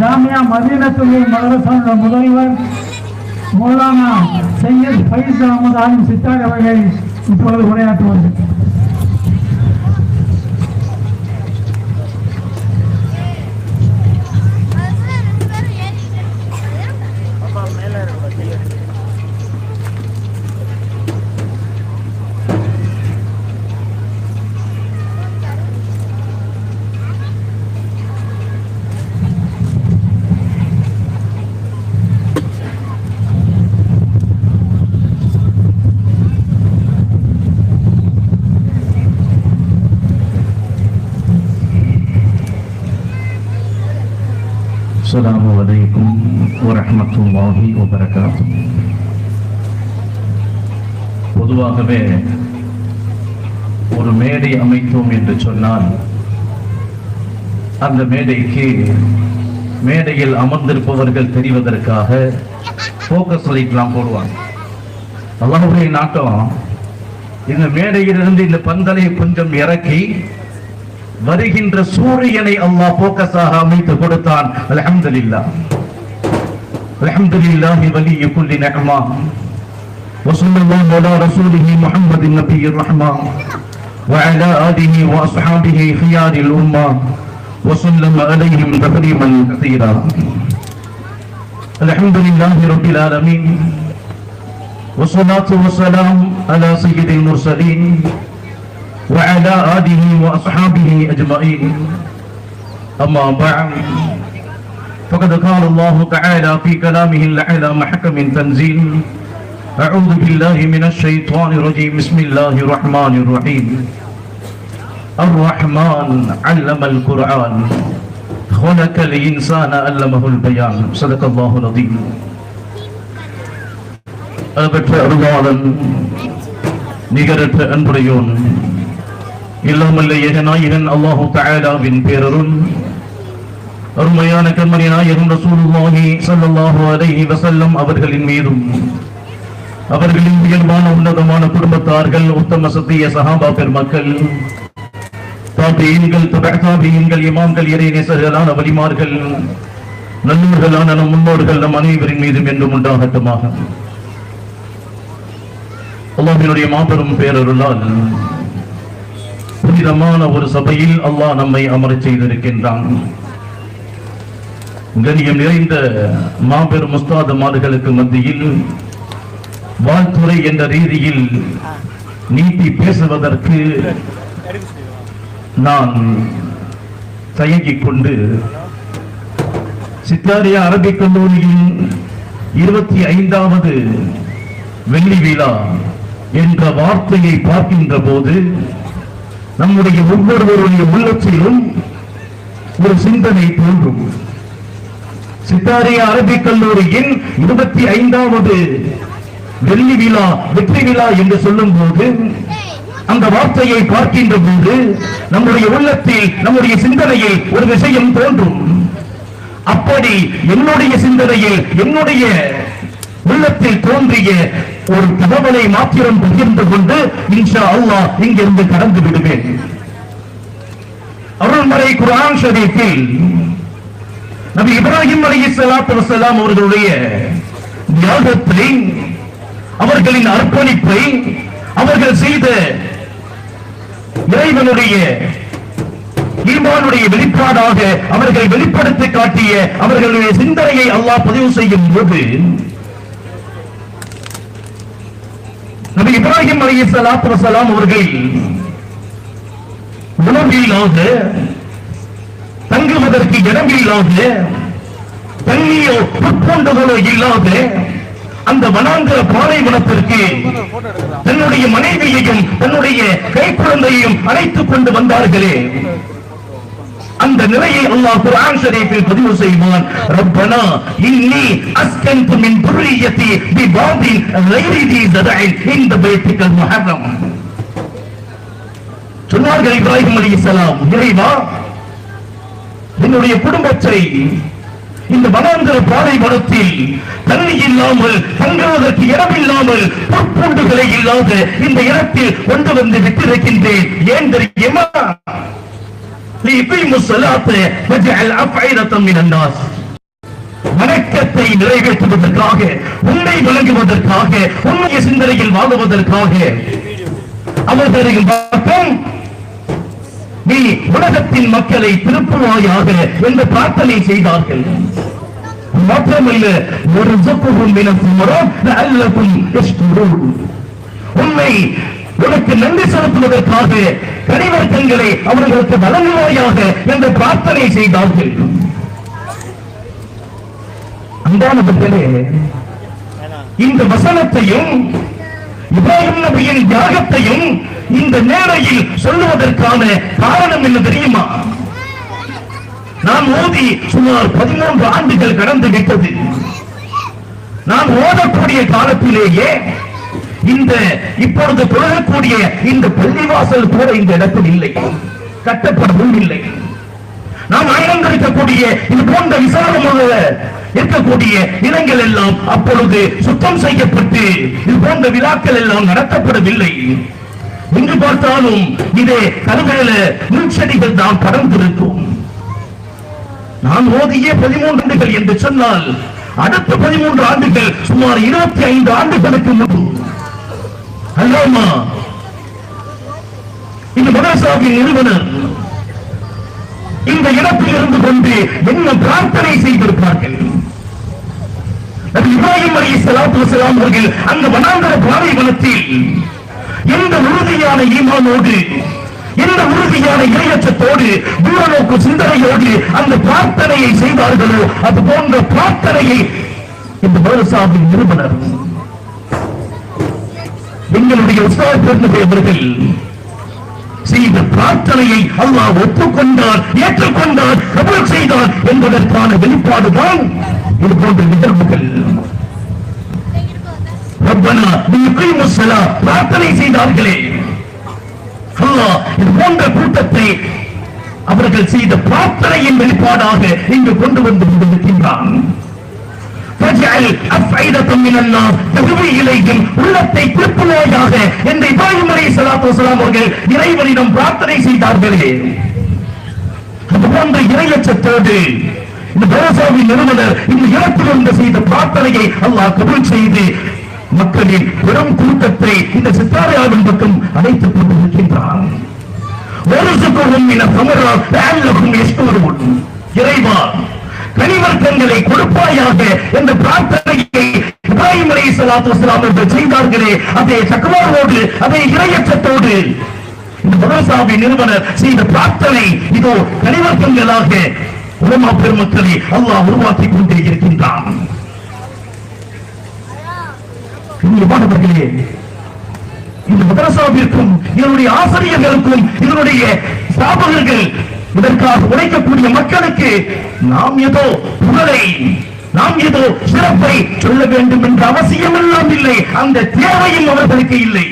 ஜாமியா மதீனத்துடைய மதரசாவுடைய முதல்வர் மௌலானா சையத் ஃபைஸ் அகமது ஆலிம் சித்தார் அவர்கள் இப்பொழுது உரையாற்றுவார்கள். السلام عليكم ورحمة الله وبركاته பொதுவாகவே ஒரு மேடை அமைத்தோம் என்று சொன்னால் அந்த மேடைக்கு மேடையில் அமர்ந்திருப்பவர்கள் தெரிவதற்காக ஃபோக்கஸ் லைட்லாம் போடுவாங்க அல்லாஹுடைய நாட்டம் இந்த மேடையிலிருந்து இந்த பந்தலை கொஞ்சம் இறக்கி வருகின்ற சூரியனை அல்லாஹ் போக்கஸாக அமைத்து கொடுத்தான் அல்ஹம்துலில்லாஹ் அல்ஹம்துலில்லாஹி வலிய குல்லி நிஅமா وصلى الله على رسوله محمد النبي الرحمة وعلى آله وأصحابه خيار الأمة وسلم عليهم تكريما كثيرا الحمد لله رب العالمين والصلاة والسلام على سيد المرسلين وعلى آله وأصحابه أجمعين أما بعد فقد قال الله تعالى في كلامه الأعلى محكم تنزيل أعوذ بالله من الشيطان الرجيم بسم الله الرحمن الرحيم الرحمن علم القرآن خلق الإنسان علمه البيان صدق الله العظيم அளவற்ற அருளாளன் நிகரற்ற அன்புடையோன் இல்லாமல்ல ஏகநாயகன் அல்லாஹு தஆலாவின் பேரருள். அருமையான கண்மணி நாயகம் ரசூலுல்லாஹி ஸல்லல்லாஹு அலைஹி வஸல்லம் அவர்களின் மீதும். அவர்களின் உயர்வான உன்னதமான குடும்பத்தார்கள் உத்தம சத்திய சஹாபா பெருமக்கள் தாபியீன்கள் தபீன்கள் இமாம்கள் இறை நேசர்களான வலிமார்கள் நல்லூர்களான நம் முன்னோர்கள் நம் அனைவரின் மீதும் என்றும் உண்டாகட்டுமாக. அல்லாஹினுடைய மாபெரும் பேரருளால் புனிதமான ஒரு சபையில் அல்லாஹ் நம்மை அமர செய்திருக்கின்றான். கண்ணியம் நிறைந்த மாபெரும் முஸ்தாத மாடுகளுக்கு மத்தியில் வாழ்த்துறை என்ற ரீதியில் நீட்டி பேசுவதற்கு நான் தயங்கிக் கொண்டு சித்தாரியா அரபிக் கல்லூரியின் இருபத்தி ஐந்தாவது வெள்ளி விழா என்ற வார்த்தையை பார்க்கின்ற போது நம்முடைய ஒவ்வொருவருடைய உள்ளத்திலும் ஒரு சிந்தனை தோன்றும். சித்தாரிய அரபிக் கல்லூரியின் இருபத்தி ஐந்தாவது வெள்ளி விழா வெற்றி விழா என்று சொல்லும் போது அந்த வார்த்தையை பார்க்கின்ற போது நம்முடைய உள்ளத்தில் நம்முடைய சிந்தனையில் ஒரு விஷயம் தோன்றும். அப்படி என்னுடைய சிந்தனையில் என்னுடைய உள்ளத்தில் தோன்றிய ஒரு தகவலை மாத்திரம் பகிர்ந்து கொண்டு இன்ஷா அல்லாஹ் இங்கிருந்து கடந்து விடுவேன். அருள்மறை குரான் ஷரீஃபில் நபி இப்ராஹிம் அலைஹிஸ்ஸலாத்து வசலாம் அவர்களுடைய தியாகத்தை அவர்களின் அர்ப்பணிப்பை அவர்கள் செய்த இறைவனுடைய ஈமானுடைய வெளிப்பாடாக அவர்கள் வெளிப்படுத்தி காட்டிய அவர்களுடைய சிந்தனையை அல்லாஹ் பதிவு செய்யும் போது நபி இப்ராஹிம் அலி சலாத்து வஸலாம் அவர்கள் உணவில்லாது தங்குவதற்கு இடமில்லாத தண்ணியோ புட்பொண்டுகளோ இல்லாத அந்த வனாந்திர பாலைவனத்திற்கு தன்னுடைய மனைவியையும் தன்னுடைய கைக்குழந்தையையும் அழைத்துக் கொண்டு வந்தார்களே. அந்த நிலையை அல்லாஹ் குர்ஆன் ஷரீஃபில் பதிவு செய்வான். ரப்பனா இன்னி அஸ்கன்து மின் துர்ரியதி பிபாதின் கைரி தி ஜதஇன் இந்த பைத்திக்கல் முஹர்ரம். சொன்னார்கள் இப்ராஹிம் அலைஹிஸ்ஸலாம் இறைவா என்னுடைய குடும்பத்தை இந்த வனாந்திர பாலைவனத்தில் தண்ணி இல்லாமல் தங்குவதற்கு இடம் இல்லாமல் பொற்பூண்டுகளை இல்லாத இந்த இடத்தில் கொண்டு வந்து விட்டிருக்கின்றேன். ஏன் தெரியுமா? ليقيموا الصلاة واجعل أفعدة من الناس வணக்கத்தை நிறைவேற்றுவதற்காக உண்மை வழங்குவதற்காக உண்மைய சிந்தனையில் வாழுவதற்காக அவர்களின் பக்கம் நீ உலகத்தின் மக்களை திருப்புவாயாக என்று பிரார்த்தனை செய்தார்கள் மாத்திரமல்ல ஒரு ஜப்புகும் மினக்குமரம் அல்லக்கும் யஷ்குரூன் உண்மை உனக்கு நன்றி செலுத்துவதற்காக கனிவர்க்கங்களை அவர்களுக்கு வழங்குவாயாக என்று பிரார்த்தனை செய்தார்கள். அன்பானவர்களே இந்த வசனத்தையும் இப்ராஹிம் நபியின் தியாகத்தையும் இந்த நேரையில் சொல்லுவதற்கான காரணம் என்ன தெரியுமா? நான் ஓதி சுமார் பதிமூன்று ஆண்டுகள் கடந்து விட்டது. நான் ஓதக்கூடிய காலத்திலேயே இந்த இப்பொழுது புழகக்கூடிய இந்த பள்ளிவாசல் கூட இந்த இடத்தில் இல்லை. கட்டப்படவும் இல்லை. நாம் அலங்கரிக்கக்கூடிய இது போன்ற விசாலமாக இருக்கக்கூடிய இடங்கள் எல்லாம் அப்பொழுது சுத்தம் செய்யப்பட்டு இது போன்ற விழாக்கள் எல்லாம் நடத்தப்படவில்லை. இங்கு பார்த்தாலும் இதே கருவேல முள்செடிகள் தான் படர்ந்திருக்கும். நான் ஓதிய பதிமூன்று ஆண்டுகள் என்று சொன்னால் அடுத்த பதிமூன்று ஆண்டுகள் சுமார் இருபத்தி ஐந்து ஆண்டுகளுக்கு முன்பு அல்லாமா? இந்த மதரசாவின் நிறுவனர் இந்த இடத்தில் இருந்து கொண்டு என்ன பிரார்த்தனை செய்திருப்பார்கள்? இப்ராஹிம் அலி சலாத்து வசலாம் அவர்கள் அந்த வனாந்தர பாலைவனத்தில் எந்த உறுதியான ஈமானோடு எந்த உறுதியான இரையச்சத்தோடு தூரநோக்கு சிந்தனையோடு அந்த பிரார்த்தனையை செய்தார்களோ அது போன்ற பிரார்த்தனையை இந்த மதரசாவின் நிறுவனர் எங்களுடைய உஸ்தாத் அவர்கள் செய்த பிரார்த்தனையை அல்லாஹ் ஒப்புக்கொண்டார் ஏற்றுக்கொண்டார் கபல் செய்தார் என்பதற்கான வெளிப்பாடுதான் இது போன்ற நிகழ்வுகள். நீ பிரார்த்தனை செய்தார்களே. அல்லாஹ் இது போன்ற கூட்டத்தை அவர்கள் செய்த பிரார்த்தனையின் வெளிப்பாடாக இங்கு கொண்டு வந்து கொண்டிருக்கின்றான். உள்ளத்தை திருப்புவாயாக என்று இப்ராஹிம் அலைஹி ஸலாத்து வஸலாம் அவர்கள் இறைவனிடம் பிரார்த்தனை செய்தார்களே. அது போன்ற இறையச்சத்தோடு இந்த பரோசாவின் நிறுவனர் இந்த இடத்திலிருந்து செய்த பிரார்த்தனையை அல்லாஹ் கபூல் செய்து மக்களின் பெரும் கூட்டத்தை இந்த சித்தாரியாவின் பக்கம் அழைத்துக் கொண்டிருக்கின்றான். ஒருசுக்கும் என சமரா இறைவா கனிவர்க்கங்களை கொடுப்பாயாக என்ற பிரார்த்தனையை இப்ராஹிம் அலி சலாத்து வஸலாம் என்று செய்தார்களே அதே தக்வாவோடு அதே இரையற்றத்தோடு இந்த மதரசாவி நிறுவனர் செய்த பிரார்த்தனை இதோ கனிவர்க்கங்களாக உலமா பெருமக்களை அல்லாஹ் உருவாக்கிக் கொண்டே இருக்கின்றான் இந்த மதரசாவிற்கும் இதனுடைய ஆசிரியர்களுக்கும் இதனுடைய ஸ்தாபகர்கள் இதற்காக உடைக்கக்கூடிய மக்களுக்கு நாம் ஏதோ புகழை நாம் ஏதோ சிறப்பை சொல்ல வேண்டும் என்ற அவசியம் எல்லாம் இல்லை. அந்த தேவையும் அவர்களுக்கு இல்லை.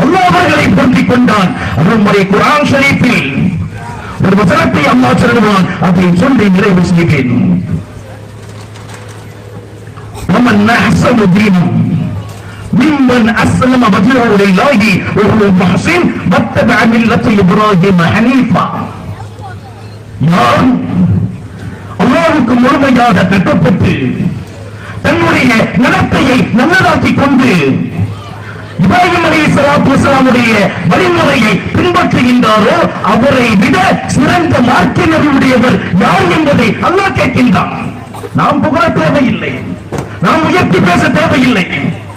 அல்லாஹ் அவர்களை பொருந்திக் கொண்டான். அருள்முறை குரான் ஷரீஃபில் ஒரு வசனத்தை அல்லாஹ் சொல்லுவான். அதை சொல்லி நிறைவு செய்கிறேன் நம்ம நகசம் தீனம் ممن أسلم وجهه لله وهو محسن واتبع ملة إبراهيم حنيفا யார் அல்லாவுக்கு முழுமையாக கட்டப்பட்டு தன்னுடைய நடத்தையை நல்லதாக்கிக் கொண்டு இப்ராஹிம் அலி சலாத்து வசலாமுடைய வழிமுறையை பின்பற்றுகின்றாரோ அவரை விட சிறந்த மார்க்கினருடையவர் யார் என்பதை அல்லாஹ் கேட்கின்றான் நாம் புகழ தேவையில்லை நாம் உயர்த்தி பேச தேவையில்லை ஏதோ இங்கு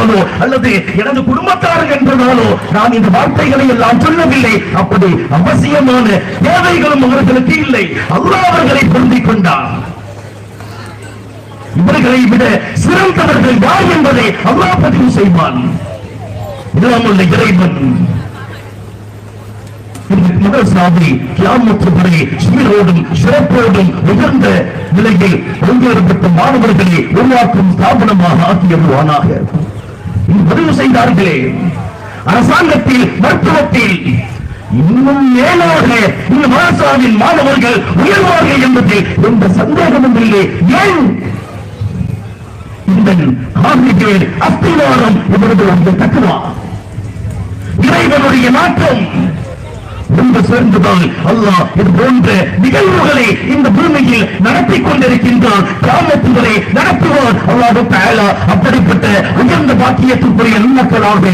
என்பதாலோ அல்லது எனது குடும்பத்தார்கள் என்பதாலோ நான் இந்த வார்த்தைகளை எல்லாம் சொல்லவில்லை. அப்படி அவசியமான தேவைகளும் அவர்களுக்கு இல்லை. அல்லா அவர்களை பொருந்திக் கொண்டார். இவர்களை விட சிறந்தவர்கள் யார் என்பதை அல்லா பதிவு செய்வான். இல்லாமல் இறைவன். முதல் சாதி கியாமத்து வரை சீரோடும் சிறப்போடும் உயர்ந்த நிலையில் பல்வேறுபட்ட மாணவர்களை உருவாக்கும் ஸ்தாபனமாக ஆக்கியருவானாக பதிவு செய்தார்களே. அரசாங்கத்தில் மருத்துவத்தில் இன்னும் மேலாக இந்த மகாசாவின் மாணவர்கள் உயர்வார்கள் என்பதில் எந்த சந்தேகமும் இல்லை. ஏன்? இந்த காவிரிக்கு அஸ்திவாரம் இவரது ஒரு தக்குவா இறைவனுடைய மாற்றம் ஒன்று சேர்ந்ததால் அல்லாஹ் இது போன்ற நிகழ்வுகளை இந்த பூமியில் நடத்தி கொண்டிருக்கின்றான். கிராமத்துகளை நடத்துவார் அல்லாஹ் தஆலா அப்படிப்பட்ட உயர்ந்த பாக்கியத்துக்குரிய நன்மக்களாக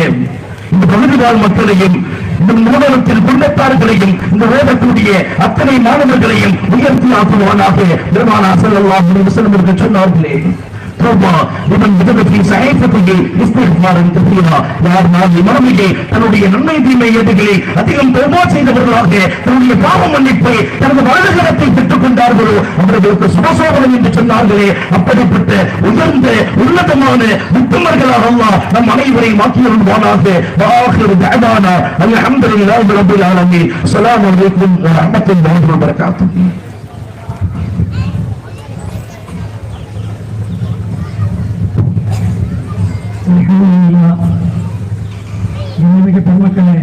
இந்த பகுதி வாழ் மக்களையும் இந்த நூலகத்தில் குடும்பத்தார்களையும் இந்த ஓதக்கூடிய அத்தனை மாணவர்களையும் உயர்த்தி ஆக்குவானாக பெருமானா அசல் அலைஹி சொன்னார்களே توبة لمن كتب في صحيفته استغفارا كثيرا யார் நாளை மறுமையை தன்னுடைய நன்மை தீமை ஏடுகளை அதிகம் தௌபா செய்தவர்களாக தன்னுடைய பாவ மன்னிப்பை தனது வாழ்கரத்தை பெற்றுக் கொண்டார்களோ அவர்களுக்கு சுபசோபனம் என்று சொன்னார்களே அப்படிப்பட்ட உயர்ந்த உன்னதமான உத்தமர்களாக அல்லாஹ் நம் அனைவரையும் ஆக்கியருள்வானாக வாஹிர் தஅவானா அல்ஹம்துலில்லாஹி ரப்பில் ஆலமீன் அஸ்ஸலாமு அலைக்கும் வ ரஹ்மத்துல்லாஹி வ பரகாத்துஹு பெருமக்களே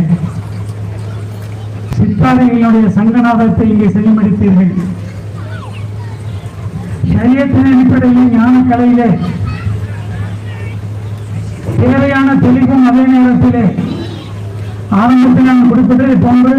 சிற்பாதைகளுடைய சங்கநாதத்தை இங்கே செல்லமடித்தீர்கள். சரியத்தின் அடிப்படையில் ஞான கலையிலே தேவையான தெளிவும் அதே நேரத்திலே ஆரம்பத்தில் நான் கொடுத்ததை போன்று